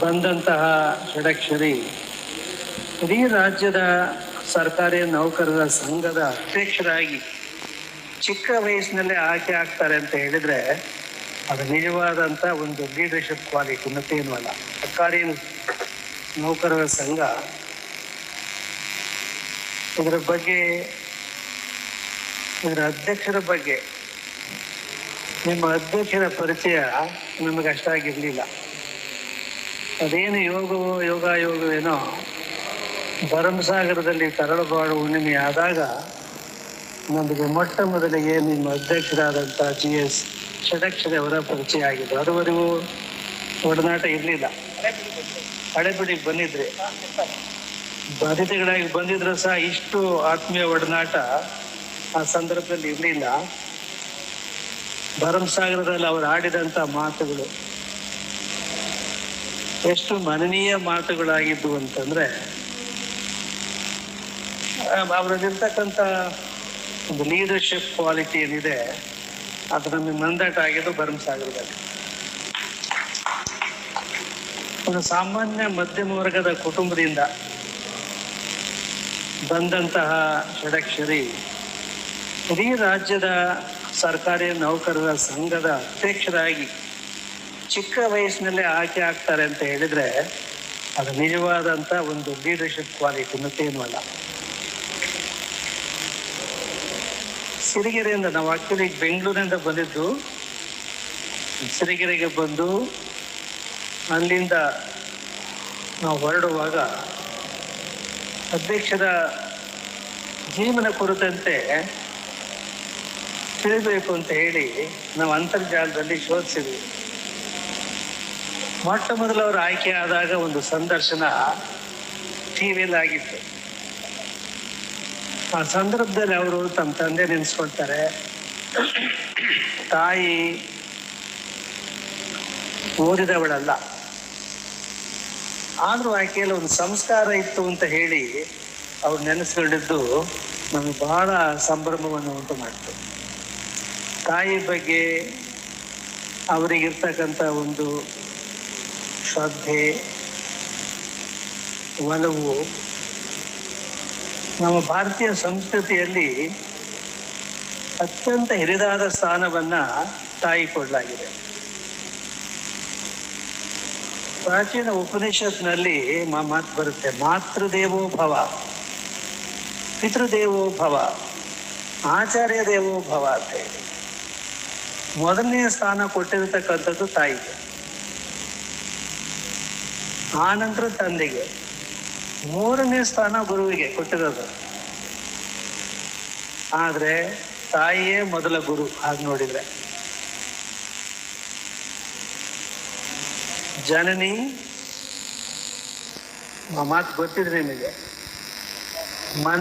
ಬಂದಂತಹ ಷಡಕ್ಷರಿ ಇಡೀ ರಾಜ್ಯದ ಸರ್ಕಾರಿ ನೌಕರರ ಸಂಘದ ಅಧ್ಯಕ್ಷರಾಗಿ ಚಿಕ್ಕ ವಯಸ್ಸಿನಲ್ಲೇ ಆಯ್ಕೆ ಆಗ್ತಾರೆ ಅಂತ ಹೇಳಿದ್ರೆ ಅದು ನಿಜವಾದಂಥ ಒಂದು ಲೀಡರ್ಶಿಪ್ ಕ್ವಾಲಿಟಿ ಮತ್ತೇನು ಅಲ್ಲ. ಸರ್ಕಾರಿ ನೌಕರರ ಸಂಘ ಇದರ ಬಗ್ಗೆ, ಇದರ ಅಧ್ಯಕ್ಷರ ಬಗ್ಗೆ ನಿಮ್ಮ ಅಧ್ಯಕ್ಷರ ಪರಿಚಯ ನಮಗೆ ಅಷ್ಟಾಗಿರಲಿಲ್ಲ ಅದೇನು ಯೋಗವೋ ಯೋಗ ಯೋಗವೇನೋ ಭರಮಸಾಗರದಲ್ಲಿ ತರಳಬಾಳು ಹುಣ್ಣಿಮೆ ಆದಾಗ ನಮಗೆ ಮೊಟ್ಟ ಮೊದಲಿಗೆ ನಿಮ್ಮ ಅಧ್ಯಕ್ಷರಾದಂಥ ಜಿ ಎಸ್ ಷಡಕ್ಷರಿ ಅವರ ಪರಿಚಯ ಆಗಿದ್ದು, ಅದುವರೆಗೂ ಒಡನಾಟ ಇರಲಿಲ್ಲ. ಹಳೆಬಿಡಿಗೆ ಬಂದಿದ್ರೆ ಅತಿಥಿಗಳಾಗಿ ಬಂದಿದ್ರು ಸಹ ಇಷ್ಟು ಆತ್ಮೀಯ ಒಡನಾಟ ಆ ಸಂದರ್ಭದಲ್ಲಿ ಇರಲಿಲ್ಲ. ಭರಮಸಾಗರದಲ್ಲಿ ಅವರು ಆಡಿದಂಥ ಮಾತುಗಳು ಎಷ್ಟು ಮನನೀಯ ಮಾತುಗಳಾಗಿದ್ದು ಅಂತಂದ್ರೆ ಅವರಲ್ಲಿರ್ತಕ್ಕಂಥ ಒಂದು ಲೀಡರ್ಶಿಪ್ ಕ್ವಾಲಿಟಿ ಏನಿದೆ, ಅದು ನಮಗೆ ಮಂದಾಟ ಆಗಿದ್ದು ಭರಮಸಾಗರದಲ್ಲಿ ಒಂದು ಸಾಮಾನ್ಯ ಮಧ್ಯಮ ವರ್ಗದ ಕುಟುಂಬದಿಂದ ಬಂದಂತಹ ಷಡಕ್ಷರಿ ಇಡೀ ರಾಜ್ಯದ ಸರ್ಕಾರಿ ನೌಕರರ ಸಂಘದ ಅಧ್ಯಕ್ಷರಾಗಿ ಚಿಕ್ಕ ವಯಸ್ಸಿನಲ್ಲೇ ಆಯ್ಕೆ ಆಗ್ತಾರೆ ಅಂತ ಹೇಳಿದ್ರೆ ಅದು ನಿಜವಾದಂಥ ಒಂದು ಲೀಡರ್ಶಿಪ್ ಕ್ವಾಲಿಟಿ ಮತ್ತೇನು ಅಲ್ಲ. ಸಿರಿಗೆರೆಯಿಂದ ನಾವು ಆಕ್ಚುಲಿ ಬೆಂಗಳೂರಿನಿಂದ ಬಂದಿದ್ದು, ಸಿರಿಗೆರೆಗೆ ಬಂದು ಅಲ್ಲಿಂದ ನಾವು ಹೊರಡುವಾಗ ಅಧ್ಯಕ್ಷರ ಜೀವನ ಕುರಿತಂತೆ ತಿಳಿಬೇಕು ಅಂತ ಹೇಳಿ ನಾವು ಅಂತರ್ಜಾಲದಲ್ಲಿ ಶೋಧಿಸಿದ್ವಿ. ಮೊಟ್ಟ ಮೊದಲು ಅವರು ಆಯ್ಕೆ ಆದಾಗ ಒಂದು ಸಂದರ್ಶನ ಟಿವಿಯಲ್ಲಿ ಆಗಿತ್ತು. ಆ ಸಂದರ್ಭದಲ್ಲಿ ಅವರು ತಮ್ಮ ತಂದೆ ನೆನೆಸ್ಕೊಳ್ತಾರೆ. ತಾಯಿ ಓದಿದವಳಲ್ಲ. ಆದರೂ ಆಕೆಯಲ್ಲಿ ಒಂದು ಸಂಸ್ಕಾರ ಇತ್ತು ಅಂತ ಹೇಳಿ ಅವ್ರು ನೆನೆಸ್ಕೊಂಡಿದ್ದು ನಮಗೆ ಬಹಳ ಸಂಭ್ರಮವನ್ನು ಉಂಟು ಮಾಡ್ತು. ತಾಯಿ ಬಗ್ಗೆ ಅವರಿಗಿರ್ತಕ್ಕಂಥ ಒಂದು ಶ್ರದ್ಧೆ, ಒಲವು. ನಮ್ಮ ಭಾರತೀಯ ಸಂಸ್ಕೃತಿಯಲ್ಲಿ ಅತ್ಯಂತ ಹಿರಿದಾದ ಸ್ಥಾನವನ್ನ ತಾಯಿ ಕೊಡಲಾಗಿದೆ ಪ್ರಾಚೀನ ಉಪನಿಷತ್ನಲ್ಲಿ ಮಾತು ಬರುತ್ತೆ, ಮಾತೃದೇವೋ ಭವ, ಪಿತೃದೇವೋ ಭವ ಆಚಾರ್ಯ ದೇವೋ ಭವ ಅಂತ ಹೇಳಿ. ಮೊದಲನೇ ಸ್ಥಾನ ಕೊಟ್ಟಿರತಕ್ಕಂಥದ್ದು ತಾಯಿಗೆ. ಆನಂತರ ತಂದೆಗೆ ಮೂರನೇ ಸ್ಥಾನ ಗುರುವಿಗೆ ಕೊಟ್ಟಿರೋದು. ಆದ್ರೆ ತಾಯಿಯೇ ಮೊದಲ ಗುರು ಹಾಗೆ ನೋಡಿದ್ರೆ. ಜನನಿ ಮಾತು ಗೊತ್ತಿದ್ರೆ ನಿಮಗೆ. ಮನ್